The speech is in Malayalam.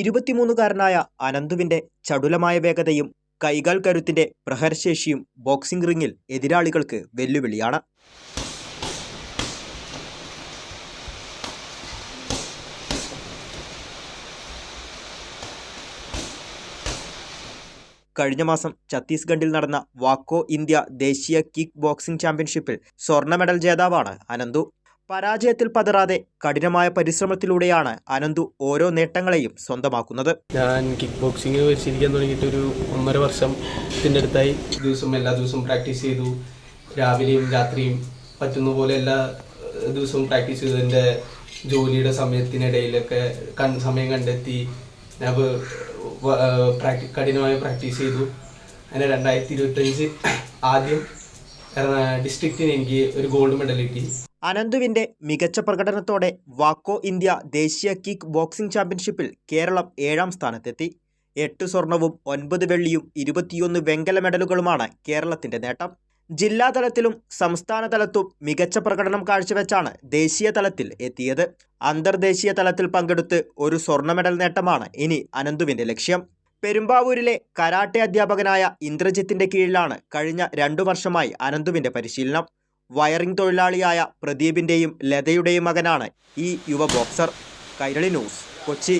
ഇരുപത്തിമൂന്നുകാരനായ അനന്തുവിന്റെ ചടുലമായ വേഗതയും കൈകാൽ കരുത്തിന്റെ പ്രഹരശേഷിയും ബോക്സിംഗ് റിങ്ങിൽ എതിരാളികൾക്ക് വെല്ലുവിളിയാണ്. കഴിഞ്ഞ മാസം ഛത്തീസ്ഗഡിൽ നടന്ന വാക്കോ ഇന്ത്യ ദേശീയ കിക്ക് ബോക്സിംഗ് ചാമ്പ്യൻഷിപ്പിൽ സ്വർണ മെഡൽ ജേതാവാണ് അനന്തു. പരാജയത്തിൽ പതറാതെ കഠിനമായ പരിശ്രമത്തിലൂടെയാണ് അനന്തു ഓരോ നേട്ടങ്ങളെയും സ്വന്തമാക്കുന്നത്. ഞാൻ കിക്ക് ബോക്സിംഗ് പരിശീലിക്കാൻ തുടങ്ങിയിട്ട് ഒരു ഒന്നര വർഷത്തിന്റെ അടുത്തായി ദിവസം എല്ലാ ദിവസവും പ്രാക്ടീസ് ചെയ്തു. രാവിലെയും രാത്രിയും പറ്റുന്ന പോലെ എല്ലാ ദിവസവും പ്രാക്ടീസ് ചെയ്തു. എന്റെ ജോലിയുടെ സമയത്തിനിടയിലൊക്കെ കൺ സമയം കണ്ടെത്തി. ഞാൻ പ്രാക്ടി കഠിനമായി പ്രാക്ടീസ് ചെയ്തു. അങ്ങനെ രണ്ടായിരത്തി ഇരുപത്തഞ്ച് ആദ്യം ഡിസ്ട്രിക്റ്റിന് എനിക്ക് ഒരു ഗോൾഡ് മെഡൽ കിട്ടി. അനന്തുവിന്റെ മികച്ച പ്രകടനത്തോടെ വാക്കോ ഇന്ത്യ ദേശീയ കിക്ക് ബോക്സിംഗ് ചാമ്പ്യൻഷിപ്പിൽ കേരളം ഏഴാം സ്ഥാനത്തെത്തി. എട്ട് സ്വർണവും ഒൻപത് വെള്ളിയും ഇരുപത്തിയൊന്ന് വെങ്കല മെഡലുകളുമാണ് കേരളത്തിന്റെ നേട്ടം. ജില്ലാതലത്തിലും സംസ്ഥാന തലത്തും മികച്ച പ്രകടനം കാഴ്ചവെച്ചാണ് ദേശീയ തലത്തിൽ എത്തിയത്. അന്തർദേശീയ തലത്തിൽ പങ്കെടുത്ത് ഒരു സ്വർണ മെഡൽ നേട്ടമാണ് ഇനി അനന്തുവിന്റെ ലക്ഷ്യം. പെരുമ്പാവൂരിലെ കരാട്ടെ അധ്യാപകനായ ഇന്ദ്രജിത്തിന്റെ കീഴിലാണ് കഴിഞ്ഞ രണ്ടു വർഷമായി അനന്തുവിന്റെ പരിശീലനം. വയറിംഗ് തൊഴിലാളിയായ പ്രദീപിന്റെയും ലതയുടെയും മകനാണ് ഈ യുവ ബോക്സർ. കൈരളി ന്യൂസ് കൊച്ചി.